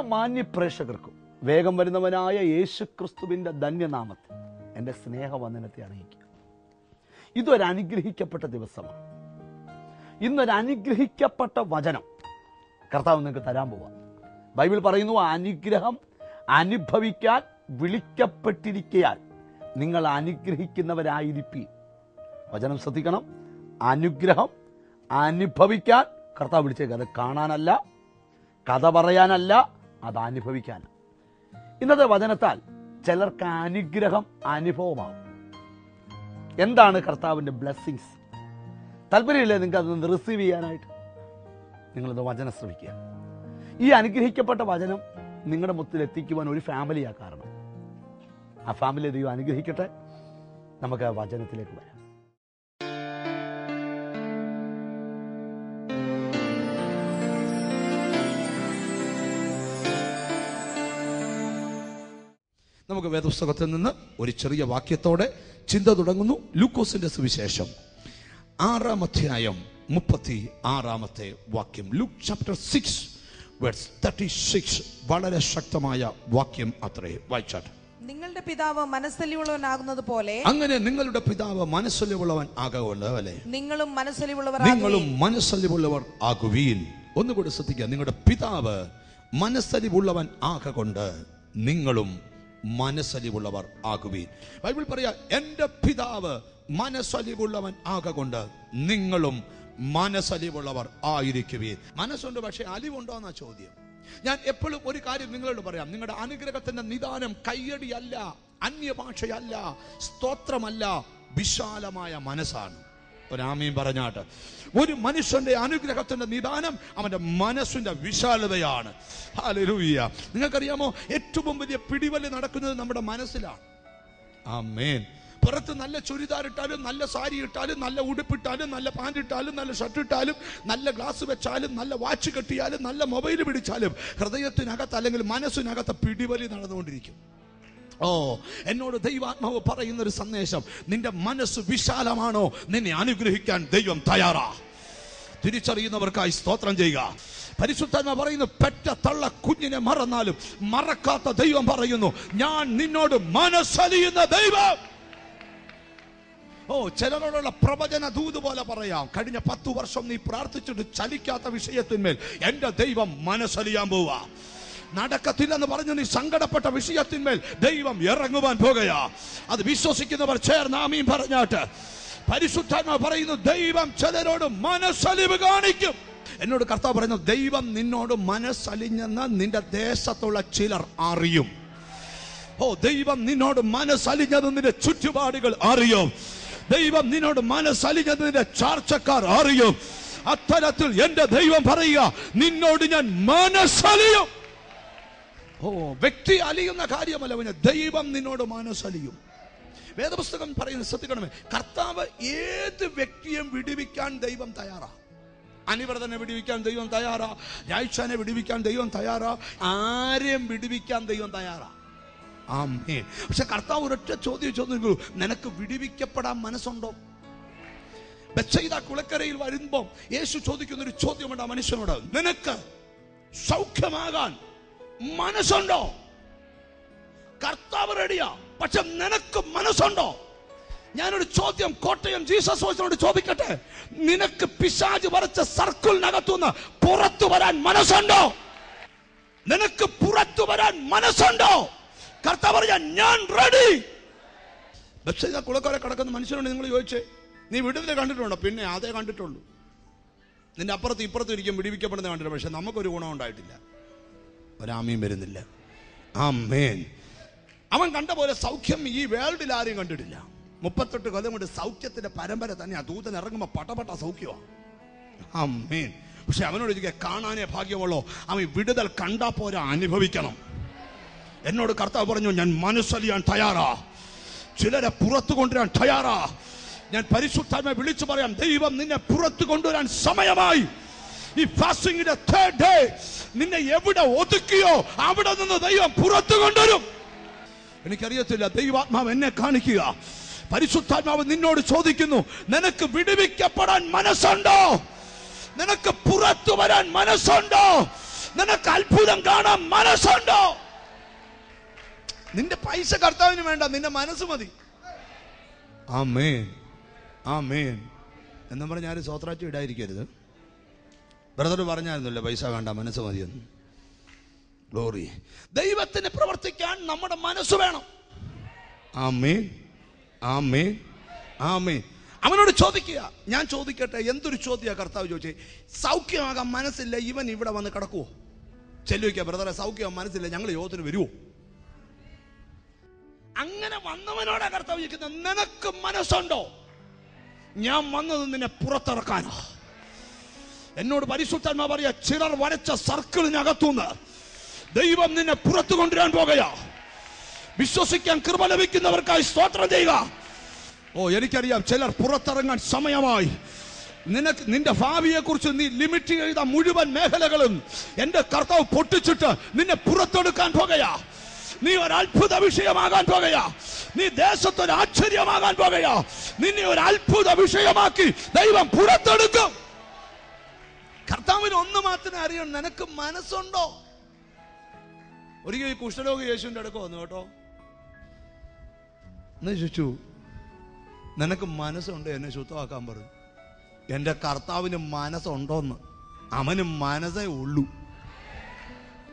മാന്യ പ്രേക്ഷകർക്കും വേഗം വരുന്നവനായ യേശു ക്രിസ്തുവിന്റെ ധന്യനാമത്തിൽ എന്റെ സ്നേഹവന്ദനത്തെ അറിയിക്കുക. ഇതൊരു അനുഗ്രഹിക്കപ്പെട്ട ദിവസമാണ്. ഇന്നൊരു അനുഗ്രഹിക്കപ്പെട്ട വചനം കർത്താവ് നിങ്ങൾക്ക് തരാൻ പോവാം. ബൈബിൾ പറയുന്നു അനുഗ്രഹം അനുഭവിക്കാൻ വിളിക്കപ്പെട്ടിരിക്കയാൽ നിങ്ങൾ അനുഗ്രഹിക്കുന്നവരായിരിക്കും വചനം ശ്രദ്ധിക്കണം. അനുഗ്രഹം അനുഭവിക്കാൻ കർത്താവ് വിളിച്ചേക്കുക അത് കാണാനല്ല കഥ പറയാനല്ല അത് അനുഭവിക്കാൻ ഇന്നത്തെ വചനത്താൽ ചിലർക്ക് അനുഗ്രഹം അനുഭവമാകും. എന്താണ് കർത്താവിന്റെ ബ്ലെസ്സിങ്സ്? താല്പര്യമില്ലേ നിങ്ങൾക്ക് അതൊന്ന് റിസീവ് ചെയ്യാനായിട്ട്? നിങ്ങളിത് വചനം ശ്രമിക്കുക. ഈ അനുഗ്രഹിക്കപ്പെട്ട വചനം നിങ്ങളുടെ മുത്തിൽ എത്തിക്കുവാൻ ഒരു ഫാമിലിയാണ് കാരണം. ആ ഫാമിലി ദൈവം അനുഗ്രഹിക്കട്ടെ. നമുക്ക് വചനത്തിലേക്ക് വരാം. നമുക്ക് വേദപുസ്തകത്തിൽ നിന്ന് ഒരു ചെറിയ വാക്യത്തോടെ ചിന്ത തുടങ്ങുന്നു. ലൂക്കോസിന്റെ സുവിശേഷം. ആറാം അധ്യായം മുപ്പത്തി ആറാമത്തെ വാക്യം. Luke chapter six words thirty six വളരെ ശക്തമായ വാക്യം അത്രേ. വായിച്ചാട്ടെ നിങ്ങളുടെ പിതാവ് മനസ്സലിവുള്ളവനാകുന്നത് പോലെ അങ്ങനെ നിങ്ങളുടെ പിതാവ് മനസ്സലിവുള്ളവൻ ആകുന്നത് അല്ലെ? നിങ്ങളും മനസ്സലിവുള്ളവർ നിങ്ങളും മനസ്സലിവുള്ളവർ ആകുവീൻ. ഒന്നുകൂടി ശ്രദ്ധിക്കുക. നിങ്ങളുടെ പിതാവ് മനസ്സലിവുള്ളവൻ ആകൊണ്ട് നിങ്ങളും മനസ്സലിവുള്ളവർ ആകുവീൻ. ബൈബിൾ പറയാ എന്റെ പിതാവ് മനസ്സലിവുള്ളവൻ ആകൊണ്ട് നിങ്ങളും മനസ്സലിവുള്ളവർ ആയിരിക്കുവീൻ. മനസ്സുണ്ട് പക്ഷെ അലിവുണ്ടോ എന്നാ ചോദ്യം. ഞാൻ എപ്പോഴും ഒരു കാര്യം നിങ്ങളോട് പറയാം. നിങ്ങളുടെ അനുഗ്രഹത്തിന്റെ നിദാനം കയ്യടിയല്ല അന്യഭാഷയല്ല സ്തോത്രമല്ല വിശാലമായ മനസ്സാണ്. ഒരാമയും പറഞ്ഞാട്ട്. ഒരു മനുഷ്യന്റെ അനുഗ്രഹത്തിന്റെ നിദാനം അവന്റെ മനസ്സിന്റെ വിശാലതയാണ്. നിങ്ങൾക്കറിയാമോ? ഏറ്റവും വലിയ പിടിവലി നടക്കുന്നത് നമ്മുടെ മനസ്സിലാണ്. ആ മേൻ പുറത്ത് നല്ല ചുരിദാർ ഇട്ടാലും നല്ല സാരി ഇട്ടാലും നല്ല ഉടുപ്പിട്ടാലും നല്ല പാന്റ് ഇട്ടാലും നല്ല ഷർട്ട് ഇട്ടാലും നല്ല ഗ്ലാസ് വെച്ചാലും നല്ല വാച്ച് കെട്ടിയാലും നല്ല മൊബൈൽ പിടിച്ചാലും ഹൃദയത്തിനകത്ത് അല്ലെങ്കിൽ മനസ്സിനകത്ത് പിടിവലി നടന്നുകൊണ്ടിരിക്കും. ഓ എന്നോട് ദൈവാത്മാവ് പറയുന്ന ഒരു സന്ദേശം. നിന്റെ മനസ്സ് വിശാലമാണോ? നിന്നെ അനുഗ്രഹിക്കാൻ ദൈവം തയ്യാറാ. തിരിച്ചറിയുന്നവർക്കായി സ്തോത്രം ചെയ്യുക. പരിശുദ്ധാത്മ പറയുന്നു പെറ്റ തള്ള കുഞ്ഞിനെ മറന്നാലും മറക്കാത്ത ദൈവം പറയുന്നു ഞാൻ നിന്നോട് മനസ്സലിയുന്ന ദൈവം. ഓ ചിലരോടുള്ള പ്രവചന ദൂത് പോലെ പറയാം കഴിഞ്ഞ പത്തു വർഷം നീ പ്രാർത്ഥിച്ചിട്ട് ചലിക്കാത്ത വിഷയത്തിന്മേൽ എന്റെ ദൈവം മനസ്സലിയാൻ പോവാ. നടക്കത്തില്ലെന്ന് പറഞ്ഞു നീ സങ്കടപ്പെട്ട വിഷയത്തിന്മേൽ ദൈവം ഇറങ്ങുവാൻ പോകയാ അത് വിശ്വസിക്കുന്നവർ ചേർന്നാമീൻ പറഞ്ഞാട്ട്. പരിശുദ്ധാത്മ പറയുന്നു ദൈവം ചിലരോട് മനസ്സലിവ് കാണിക്കും. എന്നോട് കർത്താവ് പറയുന്നു ദൈവം നിന്നോട് മനസ്സലിഞ്ഞെന്ന് നിന്റെ ദേശത്തുള്ള ചിലർ അറിയും. ഓ ദൈവം നിന്നോട് മനസ്സലിഞ്ഞത് നിന്റെ ചുറ്റുപാടുകൾ അറിയും. ദൈവം നിന്നോട് മനസ്സലിഞ്ഞത് നിന്റെ ചാർച്ചക്കാർ അറിയും. അത്തരത്തിൽ എന്റെ ദൈവം പറയുക നിന്നോട് ഞാൻ മനസ്സലിയും. ഓ വ്യക്തി അലിയുന്ന കാര്യമല്ല പിന്നെ ദൈവം നിന്നോട് മനസ്സലിയും. വേദപുസ്തകം പറയുന്നത് ശ്രദ്ധിക്കണമേ കർത്താവ് ഏത് വ്യക്തിയും വിടുവിക്കാൻ ദൈവം തയ്യാറാ? അനിവ്രതനെ വിടുവിക്കാൻ ദൈവം തയ്യാറാ? രാഴ്ചനെ വിടുവിക്കാൻ ദൈവം തയ്യാറാ? ആരെയും വിടുവിക്കാൻ ദൈവം തയ്യാറാ? ആമേൻ. പക്ഷെ കർത്താവ് ഒരൊറ്റ ചോദ്യം ചോദിക്കൂ നിനക്ക് വിടുവിക്കപ്പെടാൻ മനസ്സുണ്ടോ? ബച്ചയിത കുളക്കരയിൽ വരുമ്പം യേശു ചോദിക്കുന്ന ഒരു ചോദ്യമുണ്ട് ആ മനുഷ്യനോട്. നിനക്ക് സൗഖ്യമാകാൻ മനസ്സുണ്ടോ? കർത്താവ് റെഡിയാ. പക്ഷെ നിനക്ക് മനസ്സുണ്ടോ? ഞാനൊരു ചോദ്യം കോട്ടയം ജീസസ് വോയിസിനോട് ചോദിക്കട്ടെ? നിനക്ക് പിശാജ് വരച്ച സർക്കിളിനകത്തുനിന്ന് പുറത്തു വരാൻ മനസ്സുണ്ടോ? നിനക്ക് പുറത്തു വരാൻ മനസ്സുണ്ടോ? കർത്താവ് പറഞ്ഞ ഞാൻ റെഡി. പക്ഷേ കുളക്കരെ കിടക്കുന്ന മനുഷ്യനോട് നിങ്ങൾ ചോദിച്ചേ. നീ വിടുതല കണ്ടിട്ടുണ്ടോ? പിന്നെ അതേ കണ്ടിട്ടുള്ളൂ. നിന്റെ അപ്പുറത്ത് ഇപ്പുറത്ത് ഇരിക്കും വിടിവിക്കപ്പെടുന്ന കണ്ടിട്ടുണ്ട് പക്ഷെ നമുക്കൊരു ഗുണം ഉണ്ടായിട്ടില്ല. ഒരാമയും വരുന്നില്ല. ആ മേൻ അവൻ കണ്ട പോലെ സൗഖ്യം ഈ വേൾഡിൽ ആരെയും കണ്ടിട്ടില്ല. മുപ്പത്തെട്ട് കൊല്ലം കൊണ്ട് സൗഖ്യത്തിന്റെ പരമ്പര തന്നെ ആ ദൂതൻ ഇറങ്ങുമ്പോൾ പട്ടപട്ട സൗഖ്യമാണ് ആമേൻ. പക്ഷെ അവനോട് ചോദിക്കുക കാണാനേ ഭാഗ്യമുള്ളോ? അവൻ വിടുതൽ കണ്ടാ പോരാ അനുഭവിക്കണം. എന്നോട് കർത്താവ് പറഞ്ഞു ഞാൻ മനസ്സലിയാൻ തയ്യാറാ. ചിലരെ പുറത്തു കൊണ്ടുവരാൻ തയ്യാറാ. ഞാൻ പരിശുദ്ധാത്മ വിളിച്ചു പറയാം ദൈവം നിന്നെ പുറത്തു കൊണ്ടുവരാൻ സമയമായി. ഈ ഫാസ്റ്റിംഗിന്റെ തേർഡ് ഡേ നിന്നെ എവിടെ ഒതുക്കിയോ അവിടെ നിന്ന് ദൈവം പുറത്തു കൊണ്ടുവരും. എനിക്കറിയത്തില്ല ദൈവാത്മാവ് എന്നെ കാണിക്കുക. പരിശുദ്ധാത്മാവ് നിന്നോട് ചോദിക്കുന്നു നിനക്ക് വിടുവിക്കപ്പെടാൻ മനസ്സുണ്ടോ? നിനക്ക് പുറത്തു വരാൻ മനസ്സുണ്ടോ? നിനക്ക് അത്ഭുതം കാണാൻ മനസ്സുണ്ടോ? നിന്റെ പൈസ കർത്താവിന് വേണ്ട നിന്റെ മനസ്സ് മതി. ആ ആമേൻ. ആമേൻ. എന്നും എന്ന് പറഞ്ഞാൽ സ്വത്രാച്ചു ഇടായിരിക്കരുത് ബ്രദർ പറഞ്ഞായിരുന്നല്ലോ പൈസ വേണ്ട മനസ്സ് മതിയെന്ന്. ഗ്ലോറി ദൈവത്തിന് പ്രവർത്തിക്കാൻ നമ്മുടെ മനസ്സ് വേണം. ആമേൻ. ആമേൻ. ആമേൻ. അവനോട് ചോദിക്കുക. ഞാൻ ചോദിക്കട്ടെ എന്തൊരു ചോദ്യ കർത്താവ് ചോദിച്ചേ? സൗഖ്യമാകാൻ മനസ്സില്ല ഇവൻ ഇവിടെ വന്ന് കിടക്കുവോ? ചെല്ലുവയ്ക്കുക ബ്രദറെ സൗഖ്യം മനസ്സില്ല ഞങ്ങൾ യോഗത്തിന് വരുവോ? അങ്ങനെ വന്നവനോടാ കർത്താവ് ചോദിക്കുന്നത് നിനക്ക് മനസ്സുണ്ടോ? ഞാൻ വന്നത് നിന്നെ പുറത്തിറക്കാനോ. എന്നോട് പരിശുദ്ധന്മാ പറയാ ചിലർ വരച്ച സർക്കിളിനകത്തുനിന്ന് ദൈവം നിന്നെ പുറത്തു കൊണ്ടുവരാൻ പോകയാ വിശ്വസിക്കാൻ കൃപ ലഭിക്കുന്നവർക്കായി സ്തോത്രം ചെയ്യുക. ഓ എനിക്കറിയാം ചിലർ പുറത്തിറങ്ങാൻ സമയമായി. നിനക്ക് നിന്റെ ഭാവിയെ കുറിച്ച് നീ ലിമിറ്റ് ചെയ്ത മുഴുവൻ മേഖലകളും എന്റെ കർത്താവ് പൊട്ടിച്ചിട്ട് നിന്നെ പുറത്തെടുക്കാൻ പോകയാ നീ ഒരു അത്ഭുത വിഷയമാകാൻ പോകയാ നീ ദേശത്തൊരു ആശ്ചര്യമാകാൻ പോകയാ നിന്നെ ഒരു അത്ഭുത വിഷയമാക്കി ദൈവം പുറത്തെടുക്കും. കർത്താവിന് ഒന്ന് മാത്രമേ അറിയണം നിനക്ക് മനസ്സുണ്ടോ? ഒരിക്കൽ ഈ കുഷ്ഠരോഗി യേശുവിന്റെ അടുക്ക വന്നു കേട്ടോ. എന്ന് ചോദിച്ചു നിനക്ക് മനസ്സുണ്ട് എന്നെ ശുദ്ധമാക്കാൻ പറഞ്ഞു എന്റെ കർത്താവിന് മനസ്സുണ്ടോന്ന്. അവന് മനസ്സേ ഉള്ളൂ.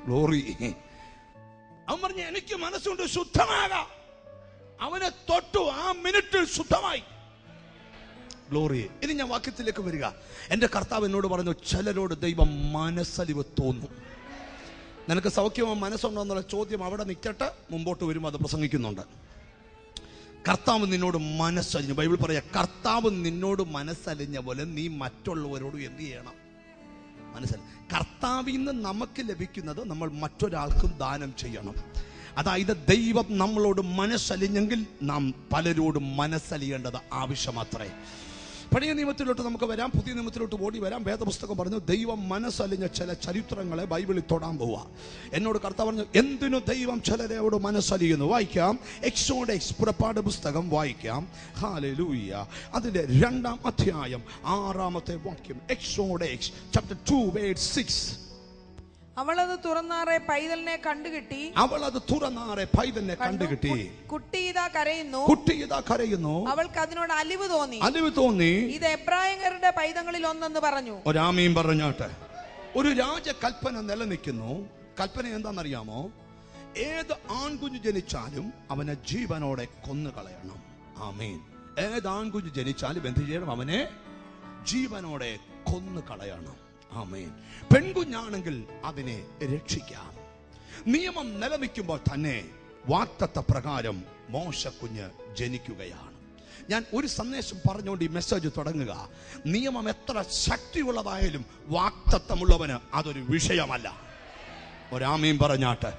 ഗ്ലോറി അവൻ പറഞ്ഞു എനിക്ക് മനസ്സുണ്ട് ശുദ്ധമാകാം. അവനെ തൊട്ടു ആ മിനിറ്റിൽ ശുദ്ധമായി. ഗ്ലോറി ഇനി ഞാൻ വാക്യത്തിലേക്ക് വരിക. എന്റെ കർത്താവ് എന്നോട് പറഞ്ഞു ചിലരോട് ദൈവം മനസ്സലിവ് തോന്നും. നിനക്ക് സൗഖ്യമോ മനസ്സുണ്ടോ എന്നുള്ള ചോദ്യം അവിടെ നിൽക്കട്ടെ മുമ്പോട്ട് വരുമ്പോൾ അത് പ്രസംഗിക്കുന്നുണ്ട്. കർത്താവ് നിന്നോട് മനസ്സലിഞ്ഞു ബൈബിൾ പറയാ കർത്താവ് നിന്നോട് മനസ്സലിഞ്ഞ പോലെ നീ മറ്റുള്ളവരോട് എന്ത് ചെയ്യണം? മനസ്സിൽ. കർത്താവിൽ നിന്ന് നമുക്ക് ലഭിക്കുന്നത് നമ്മൾ മറ്റൊരാൾക്കും ദാനം ചെയ്യണം. അതായത് ദൈവം നമ്മളോട് മനസ്സലിഞ്ഞെങ്കിൽ നാം പലരോടും മനസ്സലിയേണ്ടത് ആവശ്യമത്രേ പഴയ നിയമത്തിലോട്ട് നമുക്ക് വരാം പുതിയ നിയമത്തിലോട്ട് ഓടി വരാം. വേദപുസ്തകം പറഞ്ഞു ദൈവം മനസ്സലിഞ്ഞ ചില ചരിത്രങ്ങളെ ബൈബിളിൽ തൊടാൻ പോവാ. എന്നോട് കർത്താവ് പറഞ്ഞു എന്തിനു ദൈവം ചിലരോട് മനസ്സലിയുന്നു? വായിക്കാം. എക്സോഡെക്സ് പുറപ്പാട് പുസ്തകം വായിക്കാം. ഹാലലൂയ്യ അതിന്റെ രണ്ടാം അധ്യായം ആറാമത്തെ വാക്യം. Exodus chapter two word six അവളത് തുറന്നാറെ പൈതലിനെ കണ്ടുകിട്ടി. അവൾ അത് തുറന്നാറെ പൈതലിനെ കണ്ടുകിട്ടി. കുട്ടി ഇതാ കരയുന്നു. കുട്ടി ഇതാ കരയുന്നു. അവൾക്ക് അതിനോട് അലിവ് തോന്നി. അലിവ് തോന്നി. ഇത് എബ്രായങ്കരുടെ പൈതങ്ങളിൽ ഒന്നെന്ന് പറഞ്ഞു. ഒരാമയും പറഞ്ഞോട്ടെ. ഒരു രാജകൽപ്പന നിലനിൽക്കുന്നു. കൽപ്പന എന്താണെന്നറിയാമോ? ഏത് ആൺകുഞ്ഞു ജനിച്ചാലും അവനെ ജീവനോടെ കൊന്നു കളയണം ആമീൻ. ഏത് ആൺകുഞ്ഞു ജനിച്ചാലും എന്ത് ചെയ്യണം? അവനെ ജീവനോടെ കൊന്നു കളയണം ആമേൻ. പെൺകുഞ്ഞാണെങ്കിൽ അതിനെ രക്ഷിക്കാം. നിയമം നിലനിൽക്കുമ്പോൾ തന്നെ വാക്തത്വ പ്രകാരം മോശക്കുഞ്ഞ് ജനിക്കുകയാണ്. ഞാൻ ഒരു സന്ദേശം പറഞ്ഞുകൊണ്ട് ഈ മെസ്സേജ് തുടങ്ങുക. നിയമം എത്ര ശക്തിയുള്ളതായാലും വാക്തത്വമുള്ളവന് അതൊരു വിഷയമല്ല. ഒരാമയും പറഞ്ഞാട്ട്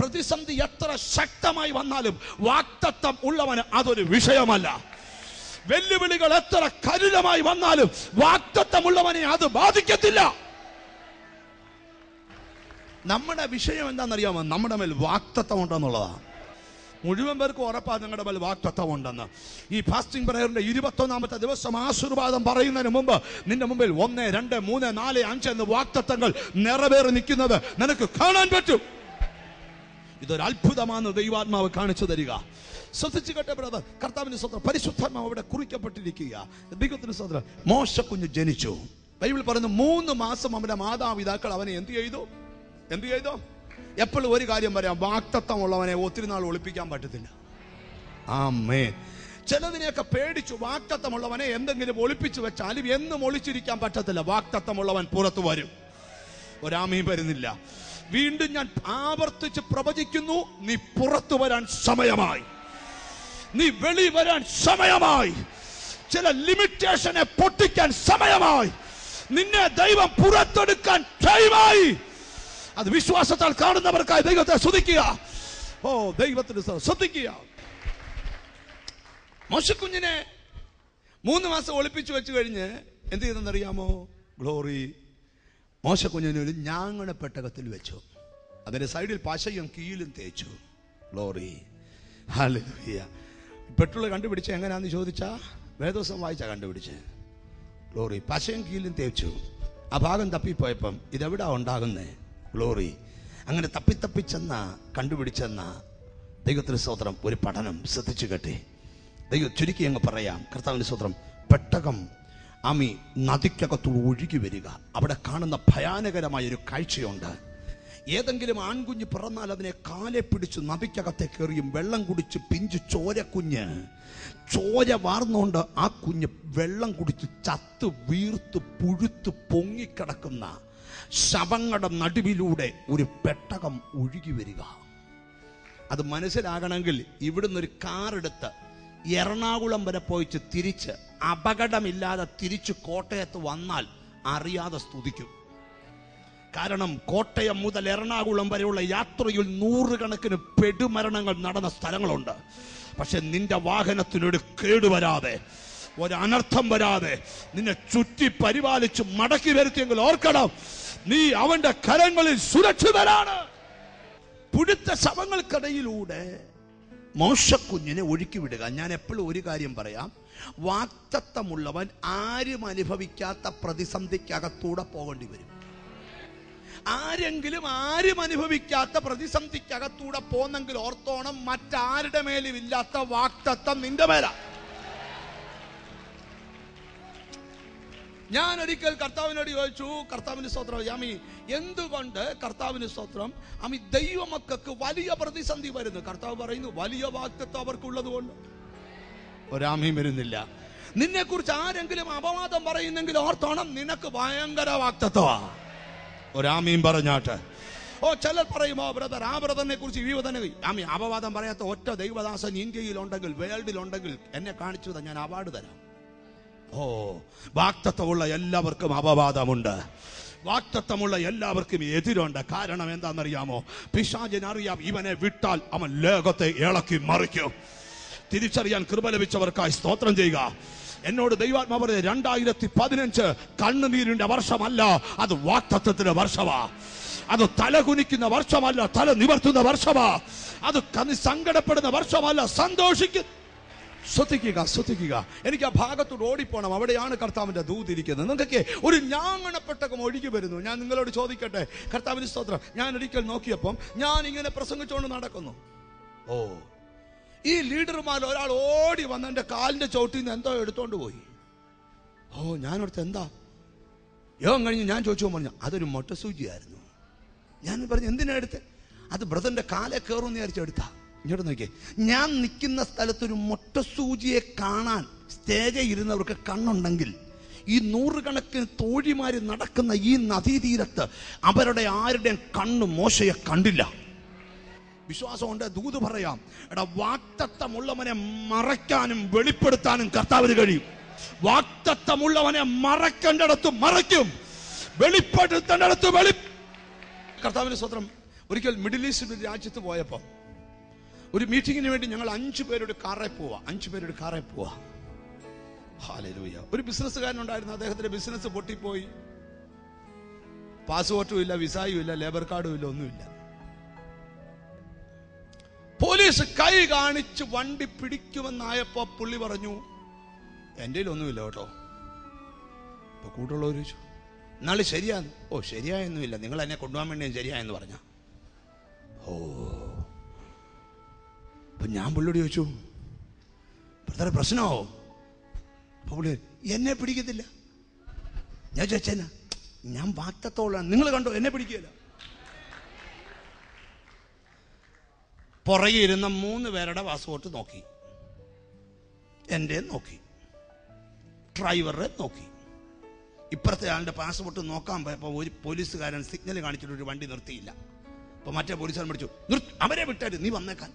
പ്രതിസന്ധി എത്ര ശക്തമായി വന്നാലും വാക്തത്വം ഉള്ളവന് അതൊരു വിഷയമല്ല. വെല്ലുവിളികൾ എത്ര കരുതമായി വന്നാലും വാക്തത്വമുള്ളവനെ അത് ബാധിക്കത്തില്ല. നമ്മുടെ വിഷയം എന്താണെന്നറിയാമോ? നമ്മുടെ മേൽ വാക്തത്വം ഉണ്ടെന്നുള്ളതാണ് മുഴുവൻ പേർക്കും ഉറപ്പാ നിങ്ങളുടെ മേൽ വാക്തത്വം ഉണ്ടെന്ന് ഈ ഫാസ്റ്റിംഗ് പ്രയറിന്റെ ഇരുപത്തൊന്നാമത്തെ ദിവസം ആശീർവാദം പറയുന്നതിന് മുമ്പ് നിന്റെ മുമ്പിൽ ഒന്ന് രണ്ട് മൂന്ന് നാല് അഞ്ച് എന്ന് വാക്തത്വങ്ങൾ നിറവേറി നിൽക്കുന്നത് നിനക്ക് കാണാൻ പറ്റും. ഇതൊരു അത്ഭുതമാണ് ദൈവാത്മാവ് കാണിച്ചു തരിക. ശ്രദ്ധിച്ചു കേട്ടെ ബ്രദർ കർത്താവിന്റെ സ്വന്തം പരിശുദ്ധാത്മാ അവിടെ കുറിക്കപ്പെട്ടിരിക്കുക ദൈവത്തിന് സ്വന്തം മോശക്കുഞ്ഞ് ജനിച്ചു. ബൈബിൾ പറയുന്നു മൂന്ന് മാസം അവന്റെ മാതാപിതാക്കൾ അവനെ എന്ത് ചെയ്തു? എന്ത് ചെയ്തു? എപ്പോഴും ഒരു കാര്യം പറയാം. വാക്തത്വമുള്ളവനെ ഒത്തിരി നാൾ ഒളിപ്പിക്കാൻ പറ്റത്തില്ല. ആമേ ചിലതിനെയൊക്കെ പേടിച്ചു വാക്തത്വമുള്ളവനെ എന്തെങ്കിലും ഒളിപ്പിച്ചു വെച്ചാലും എന്നും ഒളിച്ചിരിക്കാൻ പറ്റത്തില്ല. വാക്തത്വമുള്ളവൻ പുറത്തു വരും. ഒരാമയും വരുന്നില്ല. വീണ്ടും ഞാൻ ആവർത്തിച്ച് പ്രവചിക്കുന്നു. നീ പുറത്തു വരാൻ സമയമായി. നീ വെളി വരാൻ സമയമായി. ചില ലിമിറ്റേഷനെ പൊട്ടിക്കാൻ സമയമായി. നിന്നെ ദൈവം പുറത്തെടുക്കാൻ ടൈമായി. അത് വിശ്വാസത്താൽ കാണുന്നവർക്കായി ദൈവത്തെ ശ്രദ്ധിക്കുക ഓ ദൈവത്തിന് ശ്രദ്ധിക്കുക. മോശക്കുഞ്ഞിനെ മൂന്ന് മാസം ഒളിപ്പിച്ചു വെച്ച് കഴിഞ്ഞ് എന്ത് ചെയ്തെന്നറിയാമോ? ഗ്ലോറി. മോശക്കുഞ്ഞിനെ ഒരു ഞാങ്ങണ പെട്ടകത്തിൽ വെച്ചു. അതിന്റെ സൈഡിൽ പശയും കീലും തേച്ചു. ഗ്ലോറി. ഹല്ലേലൂയ. പെട്രോൾ കണ്ടുപിടിച്ച എങ്ങനെയാന്ന് ചോദിച്ചാ വേദോസം വായിച്ചാ കണ്ടുപിടിച്ച്. ഗ്ലോറി പശയും കീലും തേച്ചു. ആ ഭാഗം തപ്പിപ്പോയപ്പം ഇതെവിടാ ഉണ്ടാകുന്നേ? ഗ്ലോറി അങ്ങനെ തപ്പിത്തപ്പിച്ചെന്ന കണ്ടുപിടിച്ചെന്ന ദൈവത്തിന് സ്തോത്രം ഒരു പഠനം ശ്രദ്ധിച്ചു കെട്ടി. ദൈവം ചുരുക്കി അങ്ങ് പറയാം. കർത്താവിന്റെ സ്തോത്രം പെട്ടകം ആമി നദിക്കകത്തൂടെ ഒഴുകി വരിക. അവിടെ കാണുന്ന ഭയാനകരമായ ഒരു കാഴ്ചയുണ്ട്. ഏതെങ്കിലും ആൺകുഞ്ഞ് പിറന്നാൽ അതിനെ കാലെ പിടിച്ച് നദിക്കകത്തേക്ക് എറിയും വെള്ളം കുടിച്ച് പിഞ്ചു ചോരക്കുഞ്ഞ് ചോര വാർന്നുകൊണ്ട് ആ കുഞ്ഞ് വെള്ളം കുടിച്ച് ചത്ത് വീർത്ത് പുഴുത്ത് പൊങ്ങിക്കിടക്കുന്ന ശവങ്ങളുടെ നടുവിലൂടെ ഒരു പെട്ടകം ഒഴുകി വരിക. അത് മനസ്സിലാകണമെങ്കിൽ ഇവിടുന്ന് ഒരു കാറെടുത്ത് എറണാകുളം വരെ പോയിച്ച് തിരിച്ച് അപകടമില്ലാതെ തിരിച്ച് കോട്ടയത്ത് വന്നാൽ അറിയാതെ സ്തുതിക്കും. കാരണം കോട്ടയം മുതൽ എറണാകുളം വരെയുള്ള യാത്രയിൽ നൂറുകണക്കിന് പെടുമരണങ്ങൾ നടന്ന സ്ഥലങ്ങളുണ്ട്. പക്ഷെ നിന്റെ വാഹനത്തിനൊരു കേടുവരാതെ ഒരു അനർത്ഥം വരാതെ നിന്നെ ചുറ്റി പരിപാലിച്ച് മടക്കി വരുത്തിയെങ്കിൽ ഓർക്കണം നീ അവന്റെ കരങ്ങളിൽ സുരക്ഷിതരാണ് പുഴുത്ത ശവങ്ങൾക്കിടയിലൂടെ മോശക്കുഞ്ഞിനെ ഒഴുക്കി വിടുക. ഞാൻ എപ്പോഴും ഒരു കാര്യം പറയാം വാക്തത്വമുള്ളവൻ ആരും അനുഭവിക്കാത്ത പ്രതിസന്ധിക്കകത്തൂടെ പോകേണ്ടി വരും. ആരെങ്കിലും ആരും അനുഭവിക്കാത്ത പ്രതിസന്ധിക്കകത്തൂടെ പോന്നെങ്കിൽ ഓർത്തോണം മറ്റാരുടെ മേലും ഇല്ലാത്ത വാക്തത്വം നിന്റെ മേലാ. ഞാൻ ഒരിക്കൽ കർത്താവിനോട് ചോദിച്ചു കർത്താവിന് സ്തോത്രം അമ്മി എന്തുകൊണ്ട് കർത്താവിന് സ്തോത്രം? അമ്മി ദൈവമക്കൾക്ക് വലിയ പ്രതിസന്ധി വരുന്നു. കർത്താവ് പറയുന്നു വലിയ വാക്തത്വം അവർക്കുള്ളത് കൊണ്ട്. ഒരാമയും വരുന്നില്ല. നിന്നെ കുറിച്ച് ആരെങ്കിലും അപവാദം പറയുന്നെങ്കിൽ ഓർത്തോണം നിനക്ക് ഭയങ്കര വാക്തത്വമാ. ഒരാമയും പറഞ്ഞാട്ടെ. ഓ ചിലർ പറയുമോ ബ്രദർ ആ ബ്രദറിനെ കുറിച്ച് ഈ ആമി അപവാദം പറയാത്ത ഒറ്റ ദൈവദാസൻ ഇന്ത്യയിലുണ്ടെങ്കിൽ വേൾഡിലുണ്ടെങ്കിൽ എന്നെ കാണിച്ചു ഞാൻ അവാർഡ് തരാം. ഓ വാക്തത്വമുള്ള എല്ലാവർക്കും അപവാദമുണ്ട്. വാക്തത്വമുള്ള എല്ലാവർക്കും എതിരുണ്ട്. കാരണം എന്താണെന്നറിയാമോ? പിശാചിനറിയാം ഇവനെ വിട്ടാൽ അവൻ ലോകത്തെ ഇളക്കി മറിക്കും. തിരിച്ചറിയാൻ കൃപ ലഭിച്ചവർക്കായി സ്തോത്രം ചെയ്യുക. എന്നോട് ദൈവാത്മാ പറഞ്ഞത് രണ്ടായിരത്തി പതിനഞ്ച് കണ്ണുനീരിന്റെ വർഷമല്ല അത് വാക്തത്വത്തിന്റെ വർഷമാ. അത് തല കുനിക്കുന്ന വർഷമല്ല തല നിവർത്തുന്ന വർഷമാ. അത് സങ്കടപ്പെടുന്ന വർഷമല്ല സന്തോഷിക്കുന്ന ശ്രദ്ധിക്കുക ശ്രദ്ധിക്കുക എനിക്ക് ആ ഭാഗത്തോട് ഓടിപ്പോണം. അവിടെയാണ് കർത്താവിന്റെ ദൂതിരിക്കുന്നത് നിങ്ങൾക്ക് ഒരു ഞാങ്ങണപ്പെട്ടകം ഒഴുകി വരുന്നു. ഞാൻ നിങ്ങളോട് ചോദിക്കട്ടെ. കർത്താവിന് സ്തോത്രം. ഞാൻ ഒരിക്കൽ നോക്കിയപ്പം ഞാൻ ഇങ്ങനെ പ്രസംഗിച്ചുകൊണ്ട് നടക്കുന്നു. ഓ ഈ ലീഡർമാർ ഒരാൾ ഓടി വന്ന് എന്റെ കാലിന്റെ ചോട്ടിൽ നിന്ന് എന്തോ എടുത്തോണ്ട് പോയി. ഓ ഞാനടുത്ത് എന്താ? യോഗം കഴിഞ്ഞ് ഞാൻ ചോദിച്ചു പറഞ്ഞു അതൊരു മൊട്ടസൂചിയായിരുന്നു. ഞാൻ പറഞ്ഞു എന്തിനാ എടുത്ത്? അത് ബ്രദറിന്റെ കാലെ കയറുമെന്ന് വിചാരിച്ചു എടുത്താ. ഇങ്ങോട്ട് നോക്കിയേ ഞാൻ നിൽക്കുന്ന സ്ഥലത്തൊരു മൊട്ടസൂചിയെ കാണാൻ സ്റ്റേജിൽ ഇരുന്നവർക്ക് കണ്ണുണ്ടെങ്കിൽ ഈ നൂറുകണക്കിന് തോഴിമാര് നടക്കുന്ന ഈ നദീതീരത്ത് അവരുടെ ആരുടെയും കണ്ണ് മോശയെ കണ്ടില്ല. വിശ്വാസമുണ്ട് ദൂത് പറയാം. എടാ വാക്തത്വമുള്ളവനെ മറയ്ക്കാനും വെളിപ്പെടുത്താനും കർത്താവിന് കഴിയും. വാക്തത്വമുള്ളവനെ മറക്കേണ്ടിടത്ത് മറയ്ക്കും. വെളിപ്പെടുത്തേണ്ടടത്ത് വെളി കർത്താവിന് സ്വത്രം. ഒരിക്കൽ മിഡിൽ ഈസ്റ്റ് രാജ്യത്ത് പോയപ്പോ ഒരു മീറ്റിങ്ങിന് വേണ്ടി ഞങ്ങൾ അഞ്ചു പേരുടെ കാറെ പോവാ. അഞ്ചു പേരുടെ കാറെ പോവാ. ഹാലൂയ ഒരു ബിസിനസ്സുകാരനുണ്ടായിരുന്നു അദ്ദേഹത്തിന്റെ ബിസിനസ് പൊട്ടിപ്പോയി. പാസ്പോർട്ടും ഇല്ല വിസായും ഇല്ല ലേബർ കാർഡും ഇല്ല ഒന്നുമില്ല. പോലീസ് കൈ കാണിച്ച് വണ്ടി പിടിക്കുമെന്നായപ്പോ പുള്ളി പറഞ്ഞു എന്റെ ഒന്നുമില്ല കേട്ടോ. ഇപ്പൊ കൂട്ടുള്ളവർ ചോദിച്ചു എന്നാൾ ഓ ശരിയായൊന്നുമില്ല. നിങ്ങൾ എന്നെ കൊണ്ടുപോകാൻ വേണ്ടി ശരിയായെന്ന് പറഞ്ഞ. ഓ. അപ്പൊ ഞാൻ പുള്ളിയോട് ചോദിച്ചു ബ്രദറെ പ്രശ്നമോ അപ്പൊ പുള്ളി എന്നെ പിടിക്കത്തില്ല. ഞാൻ ചോദിച്ചെന്നാ ഞാൻ വാക്തത്തോളാണ്. നിങ്ങൾ കണ്ടോ എന്നെ പിടിക്കുകയില്ല. പുറകെ ഇരുന്ന മൂന്ന് പേരുടെ പാസ്പോർട്ട് നോക്കി. എന്റെ നോക്കി. ഡ്രൈവറെ നോക്കി. ഇപ്പുറത്തെ ആളുടെ പാസ്പോർട്ട് നോക്കാൻ പോയപ്പോൾ ഒരു പോലീസുകാരൻ സിഗ്നൽ കാണിച്ചിട്ട് ഒരു വണ്ടി നിർത്തിയില്ല. അപ്പോൾ മറ്റേ പോലീസുകാരൻ പിടിച്ചു "നിർ- അവരെ വിട്ടാര് നീ വന്നേക്കാൻ.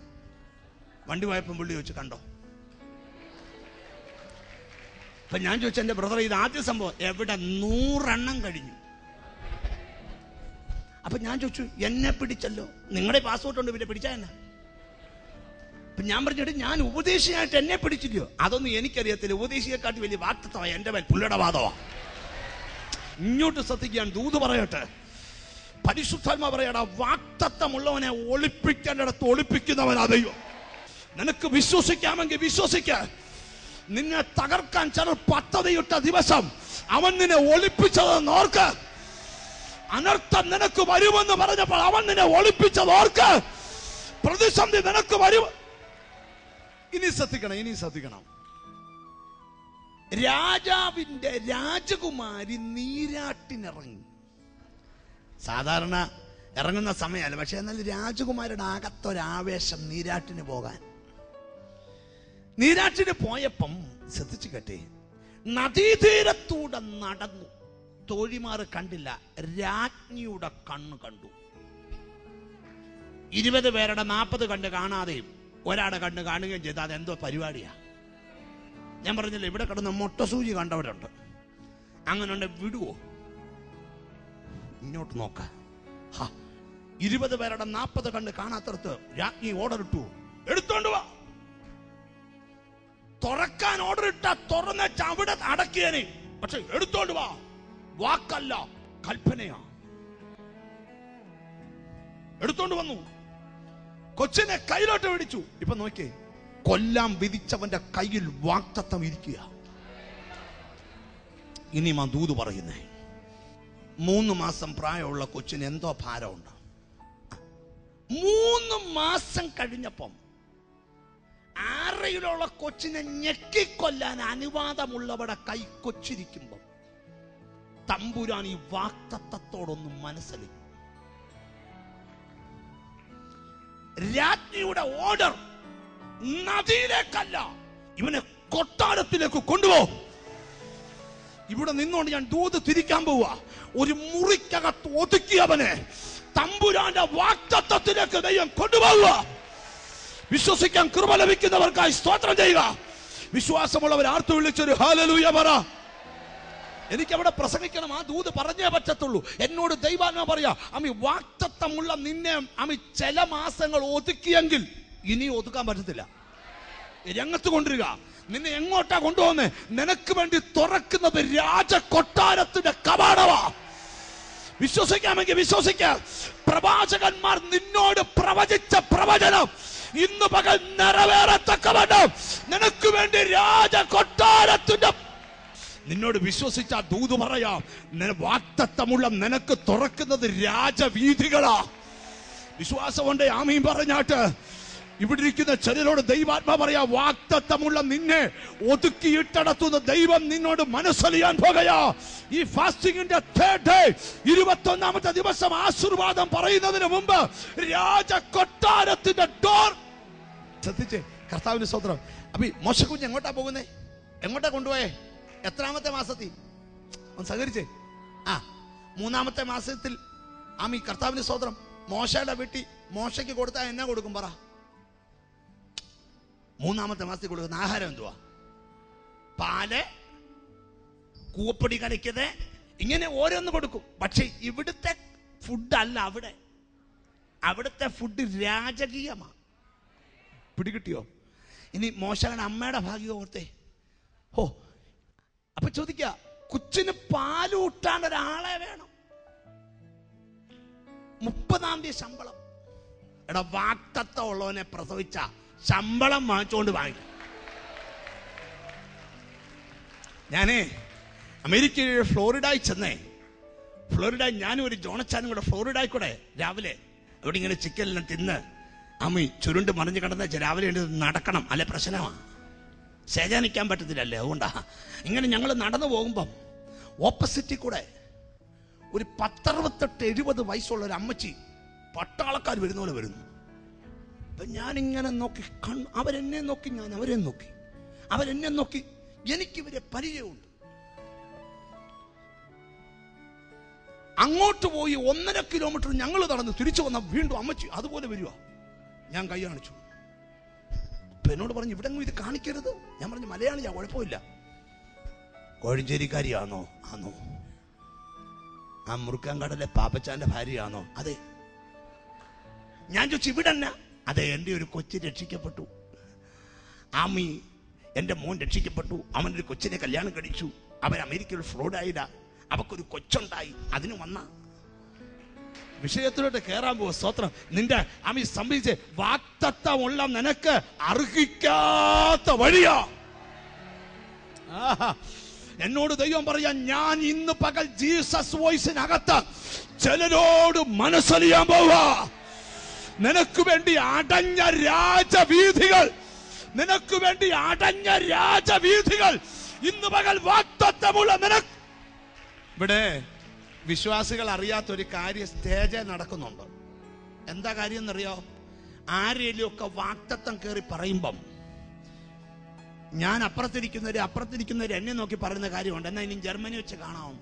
വണ്ടി പോയപ്പം പുള്ളി ചോദിച്ചു കണ്ടോ? അപ്പൊ ഞാൻ ചോദിച്ചു എന്റെ ബ്രദർ ഇത് ആദ്യ സംഭവം. എവിടെ നൂറെണ്ണം കഴിഞ്ഞു. അപ്പൊ ഞാൻ ചോദിച്ചു എന്നെ പിടിച്ചല്ലോ? നിങ്ങളുടെ പാസ്പോർട്ട് ഉണ്ട് പിന്നെ പിടിച്ചാ എന്നാ? ഞാൻ പറഞ്ഞിട്ട് ഞാൻ ഉപദേശിയായിട്ട് എന്നെ പിടിച്ചില്ലയോ അതൊന്നും എനിക്കറിയത്തില്ല. ഉപദേശിയെക്കാട്ടി വലിയ വാക്തത്വമാണ് എന്റെ മേൽ പുള്ളിയുടെ ഇങ്ങോട്ട് ശ്രദ്ധിക്കാൻ ദൂത് പറയട്ടെ. പരിശുദ്ധാത്മ പറയടാ വാക്തത്വമുള്ളവനെ ഒളിപ്പിക്കേണ്ടിടത്ത് ഒളിപ്പിക്കുന്നവൻ ദൈവം. നിനക്ക് വിശ്വസിക്കാമെങ്കിൽ വിശ്വസിക്ക. നിന്നെ തകർക്കാൻ ചിലർ പദ്ധതിയിട്ട ദിവസം അവൻ നിന്നെ ഒളിപ്പിച്ചത് ഓർക്ക് അനർത്ഥം നിനക്ക് വരുമെന്ന് പറഞ്ഞപ്പോൾ അവൻ നിന്നെ ഒളിപ്പിച്ചത് ഓർക്ക്. പ്രതിസന്ധി നിനക്ക് വരും. ഇനി ശ്രദ്ധിക്കണം ഇനി ശ്രദ്ധിക്കണം. രാജാവിന്റെ രാജകുമാരി നീരാട്ടിനിറങ്ങി. സാധാരണ ഇറങ്ങുന്ന സമയമല്ല പക്ഷെ എന്നാൽ രാജകുമാരുടെ അകത്തൊരാവേശം നീരാട്ടിന് പോകാൻ. നീരാട്ടിന് പോയപ്പം ശ്രദ്ധിച്ചു കേട്ടെ നദീതീരത്തൂടെ നടന്നു. തോഴിമാർ കണ്ടില്ല രാജ്ഞിയുടെ കണ്ണ് കണ്ടു. ഇരുപത് പേരുടെ നാൽപ്പത് കണ്ട് കാണാതെയും ഒരാടെ കണ്ണ് കാണുകയും ചെയ്താൽ അതെന്തോ പരിപാടിയാ. ഞാൻ പറഞ്ഞില്ല ഇവിടെ കിടന്ന് മുട്ടസൂചി കണ്ടവരുണ്ട്. അങ്ങനെ ഉണ്ട് വിടുവോ? ഇങ്ങോട്ട് നോക്ക. ഇരുപത് പേരുടെ നാൽപ്പത് കണ്ട് കാണാത്തടത്ത് രാജ്ഞി ഓർഡർ ഇട്ടു. എടുത്തോണ്ട് വാ. തുറക്കാൻ ഓർഡർ ഇട്ട തുറന്ന ചവിടെ അടക്കിയനെ. പക്ഷെ എടുത്തോണ്ട് വാ. വാക്കല്ല കൽപ്പനയാ. എടുത്തോണ്ട് വന്നു. കൊച്ചിനെ കയ്യിലോട്ട് പിടിച്ചു. ഇപ്പൊ നോക്കിയേ കൊല്ലാൻ വിധിച്ചവന്റെ കയ്യിൽ വാക്തത്വം ഇരിക്കുക ഇനി മാ ദൂത് പറയുന്നേ മൂന്ന് മാസം പ്രായമുള്ള കൊച്ചിന് എന്തോ ഭാരമുണ്ട്. മൂന്ന് മാസം കഴിഞ്ഞപ്പം ആറയിലുള്ള കൊച്ചിനെ ഞെക്കിക്കൊല്ലാൻ അനുവാദമുള്ളവരുടെ കൈ കൊച്ചിരിക്കുമ്പം തമ്പുരാൻ ഈ വാക്തത്വത്തോടൊന്നും മനസ്സിലാക്കി രാജ്ഞിയുടെ ഓർഡർ നദിയിലേക്കല്ല. ഇവനെ കൊട്ടാരത്തിലേക്ക് കൊണ്ടുപോ. ഇവിടെ നിന്നുകൊണ്ട് ഞാൻ ദൂത് തിരിക്കാൻ പോവുക ഒരു മുറിക്കകത്ത് ഒതുക്കിയവനെ തമ്പുരാന്റെ വാക്തത്വത്തിലേക്ക് ദൈവം കൊണ്ടുപോവുക. വിശ്വസിക്കാൻ കൃപ ലഭിക്കുന്നവർക്കായി സ്തോത്രം ചെയ്യുക. വിശ്വാസമുള്ളവർ ആർത്തു വിളിച്ചൊരു ഹാലലൂയ പറ. എനിക്ക് അവിടെ പ്രസംഗിക്കണം. ആ ദൂത് പറഞ്ഞേ പറ്റത്തുള്ളൂ. എന്നോട് ദൈവാത്മ പറയാ അമ്മി വാക്തത്വമുള്ള നിന്നെ അമ്മി ചില മാസങ്ങൾ ഒതുക്കിയെങ്കിൽ ഇനി ഒതുക്കാൻ പറ്റത്തില്ല. രംഗത്ത് കൊണ്ടുവരിക. നിന്നെ എങ്ങോട്ടാ കൊണ്ടുപോകുന്നേ? നിനക്ക് വേണ്ടി തുറക്കുന്നത് രാജകൊട്ടാരത്തിന്റെ കവാടവാ വിശ്വസിക്കാമെങ്കിൽ വിശ്വസിക്ക. പ്രവാചകന്മാർ നിന്നോട് പ്രവചിച്ച പ്രവചനം ഇന്ന് പകൽ നിറവേറത്തക്കവണ്ണം. നിനക്ക് വേണ്ടി രാജകൊട്ടാരത്തിന്റെ നിന്നോട് വിശ്വസിച്ച ദൂത് പറയാം വാക്തത്വമുള്ള നിനക്ക് തുറക്കുന്നത് രാജവീഥികളാ. വിശ്വാസമുണ്ട് ആമീൻ പറഞ്ഞാട്ട്. ഇവിടെ ഇരിക്കുന്ന ചിലരോട് ദൈവാത്മ പറയാ വാക്തത്വമുള്ള നിന്നെ ഒതുക്കിയിട്ടടത്തുന്ന ദൈവം നിന്നോട് മനസ്സലിയാൻ പോകയാ ഈ ഫാസ്റ്റിംഗിന്റെ തേർഡ് ഡേ ഇരുപത്തി ഒന്നാമത്തെ ദിവസം ആശീർവാദം പറയുന്നതിന് മുമ്പ് രാജ കൊട്ടാരത്തിന്റെ ഡോർ ശ്രദ്ധിച്ചേ കർത്താവിന്റെ സ്വത്രം അപ്പൊ മോശക്കുഞ്ഞ് എങ്ങോട്ടാ പോകുന്നേ? എങ്ങോട്ടാ കൊണ്ടുപോയേ? എത്രാമത്തെ മാസത്തിൽ? ഒന്ന് സഹകരിച്ചേ. ആ മൂന്നാമത്തെ മാസത്തിൽ ആമി കർത്താവിന്റെ സ്വോത്രം മോശയുടെ വീട്ടിൽ മോശയ്ക്ക് കൊടുത്താൽ എന്നാ കൊടുക്കും? പറ. മൂന്നാമത്തെ മാസത്തിൽ കൊടുക്കുന്ന ആഹാരം എന്തുവാ? പാൽ കൂവപ്പൊടി കലയ്ക്കത് ഇങ്ങനെ ഓരോന്ന് കൊടുക്കും. പക്ഷെ ഇവിടുത്തെ ഫുഡ് അല്ല അവിടെ. അവിടുത്തെ ഫുഡ് രാജകീയമാണ്. പിടികിട്ടിയോ? ഇനി മോശയുടെ അമ്മയുടെ ഭാഗ്യം ഓർത്തേ. ഓ അപ്പൊ ചോദിക്ക കൊച്ചിന് പാലൂട്ടാൻ ഒരാളെ വേണം. മുപ്പതാം തീയതി ശമ്പളം. എടാ വാക്തത്വം ഉള്ളവനെ പ്രസവിച്ച ശമ്പളം വാങ്ങിച്ചുകൊണ്ട് വാങ്ങി ഞാനേ അമേരിക്കയിൽ ഫ്ലോറിഡായി ചെന്നേ. ഫ്ലോറിഡ ഞാനും ഒരു ജോണച്ചാനും കൂടെ ഫ്ലോറിഡായി കൂടെ രാവിലെ. അവിടെ ഇങ്ങനെ ചിക്കനെല്ലാം തിന്ന് അമ്മി ചുരുണ്ട് മറിഞ്ഞ് കിടന്ന രാവിലെ നടക്കണം. അല്ലെ പ്രശ്നമാണ് ശേഖാനിക്കാൻ പറ്റത്തില്ലല്ലേ? അതുകൊണ്ടാ. ഇങ്ങനെ ഞങ്ങൾ നടന്നു പോകുമ്പം ഓപ്പോസിറ്റിൽ കൂടെ ഒരു പത്തറുപത്തെട്ട് എഴുപത് വയസ്സുള്ള ഒരു അമ്മച്ചി പട്ടാളക്കാർ വരുന്ന പോലെ വരുന്നു. അപ്പൊ ഞാനിങ്ങനെ നോക്കി കൺ അവരെന്നെ നോക്കി ഞാൻ അവരെ നോക്കി. അവരെന്നെ നോക്കി എനിക്കിവരെ പരിചയമുണ്ട്. അങ്ങോട്ട് പോയി ഒന്നര കിലോമീറ്റർ ഞങ്ങൾ നടന്ന് തിരിച്ചു വന്ന വീണ്ടും അമ്മച്ചി അതുപോലെ വരിക ഞാൻ കൈ കാണിച്ചു. അപ്പൊ എന്നോട് പറഞ്ഞു ഇവിടെ ഇത് കാണിക്കരുത്. ഞാൻ പറഞ്ഞു മലയാളിയാ കുഴപ്പമില്ല. കോഴഞ്ചേരിക്കാരിയാണോ ആണോ ആ മുറുക്കാൻകടലെ പാപ്പച്ചാന്റെ ഭാര്യയാണോ അതെ. ഞാൻ ചോദിച്ചു ഇവിടെ തന്നെ അതെ എന്റെ ഒരു കൊച്ചു രക്ഷിക്കപ്പെട്ടു. ആമി എന്റെ മോൻ രക്ഷിക്കപ്പെട്ടു. അവനൊരു കൊച്ചിനെ കല്യാണം കഴിച്ചു. അവൻ അമേരിക്കയിൽ ഫ്രോഡായില്ല. അവക്കൊരു കൊച്ചുണ്ടായി. അതിന് വന്ന. വിഷയത്തിലോട്ട് കയറാൻ പോവാ സ്തോത്രം. നിന്റെ അമി സംഭവിച്ച് വാക്തത്വമുള്ള നിനക്ക് അർഹിക്കാത്ത വഴിയാ. എന്നോട് ദൈവം പറയാ ഞാൻ ഇന്ന് പകൽ ജീസസ് വോയിസിനകത്ത് ചിലരോട് മനസ്സലിയാൻ പോവാ. നിനക്ക് വേണ്ടി അടഞ്ഞ രാജവീഥികൾ നിനക്ക് വേണ്ടി അടഞ്ഞ രാജവീഥികൾ ഇന്ന് പകൽ വാക്തത്വമുള്ള നിനക്ക്. ഇവിടെ വിശ്വാസികൾ അറിയാത്ത ഒരു കാര്യം സ്റ്റേജ് നടക്കുന്നുണ്ട്. എന്താ കാര്യം എന്നറിയോ? ആരെങ്കിലും ഒക്കെ വാക്തത്വം കയറി പറയുമ്പം ഞാൻ അപ്പുറത്തിരിക്കുന്നവര് അപ്പുറത്തിരിക്കുന്നവര് എന്നെ നോക്കി പറയുന്ന കാര്യമുണ്ട്. എന്നാ ഇനി ജർമ്മനി വെച്ച് കാണാം.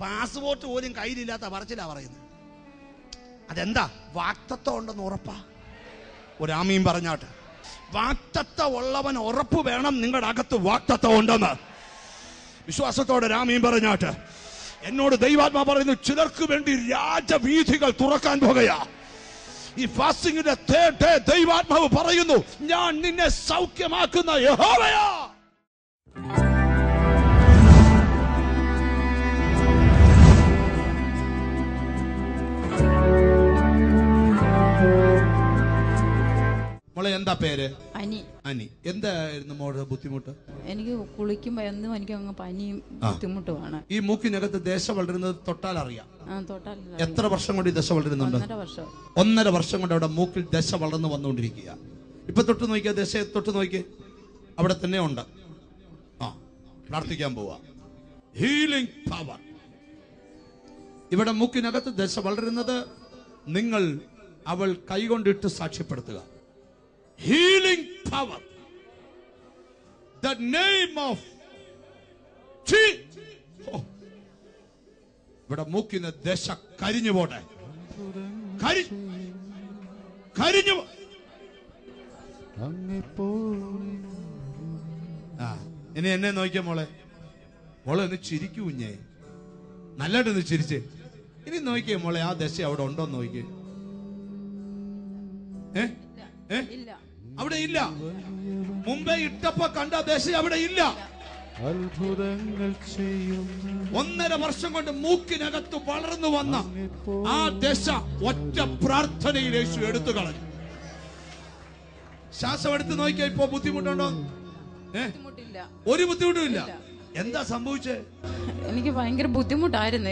പാസ്പോർട്ട് പോലും കയ്യിലില്ലാത്ത പറച്ചിലാ പറയുന്നത്. അതെന്താ? വാക്തത്വം ഉണ്ടെന്ന് ഉറപ്പാ. ഒരാമയും പറഞ്ഞാട്ട് വാക്തത്വം ഉള്ളവൻ ഉറപ്പ് വേണം നിങ്ങളുടെ അകത്ത് വാക്തത്വം ഉണ്ടെന്ന്. വിശ്വാസത്തോടെ രാമീൻ പറഞ്ഞാട്ട് എന്നോട് ദൈവാത്മാ പറയുന്നു ചിലർക്ക് വേണ്ടി രാജവീഥികൾ തുറക്കാൻ പോകുകയാ. ഈ ഫാസ്റ്റിംഗിന്റെ തേട്ടേ ദൈവാത്മാവ് പറയുന്നു ഞാൻ നിന്നെ സൗഖ്യമാക്കുന്ന യഹോവയാ! എന്താ പേര്? അനി. അനി. എന്തായിരുന്നു മോളുടെ ബുദ്ധിമുട്ട്? എനിക്ക് കുളിക്കുമ്പോ എന്നും എനിക്ക് അങ്ങ് പനിയും ബുദ്ധിമുട്ടുമാണ്. ഈ മൂക്കിനകത്ത് ദേശ വളരുന്നത് തൊട്ടാൽ അറിയാം. എത്ര വർഷം കൊണ്ട് ഈ ദശ വളരുന്നുണ്ട്? ഒന്നര വർഷം. ഒന്നര വർഷം കൊണ്ട് അവിടെ മൂക്കിൽ ദശ വളർന്നു വന്നുകൊണ്ടിരിക്കുക. ഇപ്പൊ തൊട്ട് നോക്കിയ? ദശ തൊട്ട് നോക്കി? അവിടെ തന്നെ ഉണ്ട്. ആ പ്രാർത്ഥിക്കാൻ പോവാ. ഹീലിംഗ് പവർ ഇവിടെ മൂക്കിനകത്ത് ദശ വളരുന്നത് നിങ്ങൾ അവൾ കൈകൊണ്ടിട്ട് സാക്ഷ്യപ്പെടുത്തുക. Healing power. The name of ഇവിടെ മൂക്കിന് ദശ കരിഞ്ഞു പോട്ടെ. കരിഞ്ഞു ആ ഇനി എന്നെ നോക്കിയ മോളെ. മോളെ ഒന്ന് ചിരിക്കൂ കുഞ്ഞേ. നല്ലതായിട്ട് ഒന്ന് ചിരിച്ചേ. ഇനി നോക്കിയേ മോളെ ആ ദശ അവിടെ ഉണ്ടോ നോക്കിയേ ഏ? ഏ? അവിടെ ഇല്ല. മുമ്പേ ഇട്ടപ്പോ കണ്ട ദശ അവിടെ ഇല്ല. അത്ഭുതങ്ങൾ ചെയ്യുന്ന ഒന്നര വർഷം കൊണ്ട് മൂക്കിനകത്ത് വളർന്നു വന്ന ആ ദശ ഒറ്റ പ്രാർത്ഥനയിൽ യേശു എടുത്തു കളഞ്ഞു. ശ്വാസം എടുത്ത് നോക്കിയാ ഇപ്പൊ ബുദ്ധിമുട്ടുണ്ടോ? ഏ? ബുദ്ധിമുട്ടില്ല. ഒരു ബുദ്ധിമുട്ടും ഇല്ല. എന്താ സംഭവിച്ചേ? എനിക്ക് ഭയങ്കര ബുദ്ധിമുട്ടായിരുന്നു.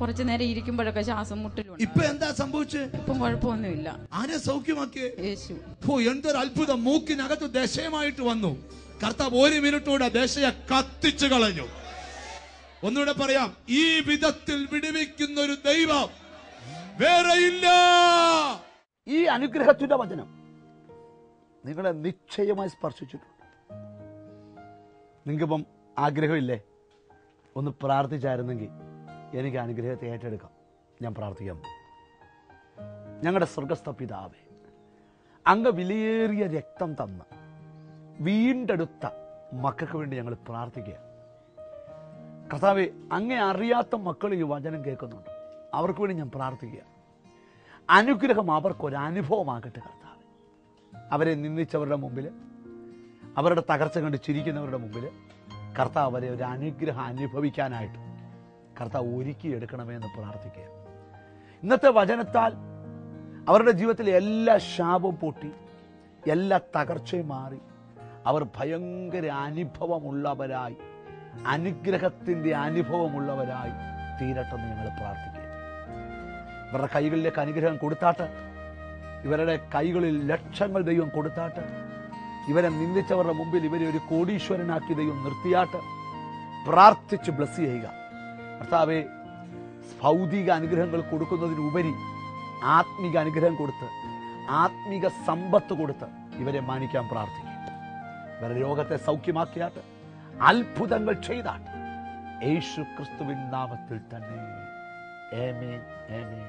കുറച്ചു നേരം ഇരിക്കുമ്പോഴൊക്കെ ശ്വാസം മുട്ടലുണ്ട്. ഇപ്പൊ എന്താ സംഭവിച്ചേ? ഇപ്പം കുഴപ്പമൊന്നുമില്ല. ആരെ സൗഖ്യമാക്കിയേ? യേശു. ഓ എന്തൊരു അത്ഭുതം. മൂക്കിനകത്ത് ദശയമായിട്ട് വന്നു. കർത്താവ് ഒരു മിനിറ്റൂടെ ദശയെ കത്തിച്ചു കളഞ്ഞു. ഒന്നുകൂടെ പറയാം. ഈ വിധത്തിൽ വിടുവിക്കുന്ന ഒരു ദൈവം വേറെ ഇല്ല. ഈ അനുഗ്രഹത്തിന്റെ വചനം നിങ്ങളെ നിശ്ചയമായി സ്പർശിച്ചിട്ടുണ്ട്. നിങ്ങൾക്കിപ്പം ആഗ്രഹമില്ലേ? ഒന്ന് പ്രാർത്ഥിച്ചായിരുന്നെങ്കിൽ എനിക്ക് അനുഗ്രഹത്തെ ഏറ്റെടുക്കാം. ഞാൻ പ്രാർത്ഥിക്കാം. ഞങ്ങളുടെ സ്വർഗസ്ഥ പിതാവേ അങ്ങ് വിലയേറിയ രക്തം തന്ന വീണ്ടെടുത്ത മക്കൾക്ക് വേണ്ടി ഞങ്ങൾ പ്രാർത്ഥിക്കുക. കർത്താവെ അങ്ങേ അറിയാത്ത മക്കൾ ഈ വചനം കേൾക്കുന്നുണ്ട്. അവർക്ക് വേണ്ടി ഞാൻ പ്രാർത്ഥിക്കുക. അനുഗ്രഹം അവർക്കൊരു അനുഭവമാകട്ടെ കർത്താവ്. അവരെ നിന്ദിച്ചവരുടെ മുമ്പിൽ അവരുടെ തകർച്ച കണ്ട് ചിരിക്കുന്നവരുടെ മുമ്പിൽ കർത്താവ് അവരെ ഒരു അനുഗ്രഹം അനുഭവിക്കാനായിട്ട് കർത്താവ് ഒരുക്കിയെടുക്കണമേ എന്ന് പ്രാർത്ഥിക്കുക ഇന്നത്തെ വചനത്താൽ അവരുടെ ജീവിതത്തിലെ എല്ലാ ശാപവും പൊട്ടി എല്ലാ തകർച്ചയും മാറി. അവർ ഭയങ്കര അനുഭവമുള്ളവരായി അനുഗ്രഹത്തിന്റെ അനുഭവമുള്ളവരായി തീരട്ടെന്ന് ഞങ്ങൾ പ്രാർത്ഥിക്കുക ഇവരുടെ കൈകളിലേക്ക് അനുഗ്രഹം കൊടുത്താട്ട് ഇവരുടെ കൈകളിൽ ലക്ഷങ്ങൾ ദൈവം കൊടുത്താട്ട് ഇവരെ നിന്ദിച്ചവരുടെ മുമ്പിൽ ഇവരെ ഒരു കോടീശ്വരനാക്കി ദൈവം നിർത്തിയാട്ട് പ്രാർത്ഥിച്ച് ബ്ലസ് ചെയ്യുക. കർത്താവെ ഭൗതിക അനുഗ്രഹങ്ങൾ കൊടുക്കുന്നതിനുപരി ആത്മിക അനുഗ്രഹം കൊടുത്ത് ആത്മിക സമ്പത്ത് കൊടുത്ത് ഇവരെ മാനിക്കാൻ പ്രാർത്ഥിക്കും. ഇവരെ രോഗത്തെ സൗഖ്യമാക്കിയാട്ട് അത്ഭുതങ്ങൾ ചെയ്താട്ട് യേശു ക്രിസ്തുവിൻ നാമത്തിൽ തന്നെ. Amen amen